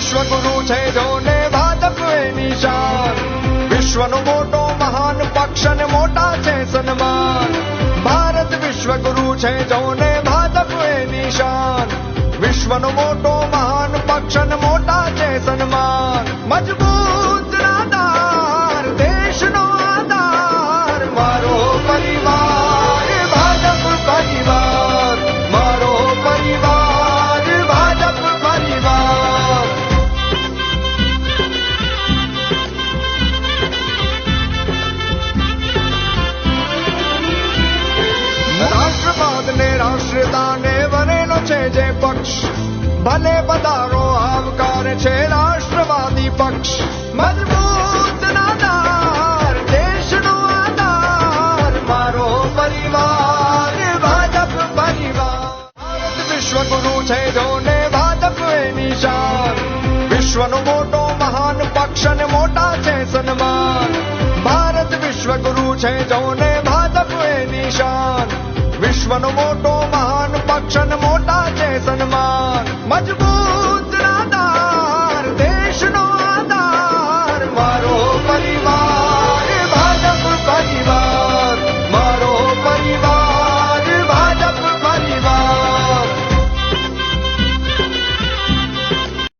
વિશ્વગુરુ છે જોને ભાજપ એ નિશાન. વિશ્વનો મોટો મહાન પક્ષ અને મોટા છે સન્માન. ભારત વિશ્વગુરુ છે જોને ભાજપ એ નિશાન. વિશ્વનો મોટો મહાન પક્ષ અને મોટા છે સન્માન. મજબૂત ને રાષ્ટ્રતા ને વરેલો છે જે પક્ષ. ભલે પધારો આવકાર છે રાષ્ટ્રવાદી પક્ષ. મજબૂત નાદાર દેશનો આધાર. મારો પરિવાર, ભાજપ પરિવાર. ભારત વિશ્વગુરુ છે જોને ભાજપ એ નિશાન. વિશ્વનો મોટો મહાન પક્ષ અને મોટા છે સન્માન. ભારત વિશ્વગુરુ છે જોને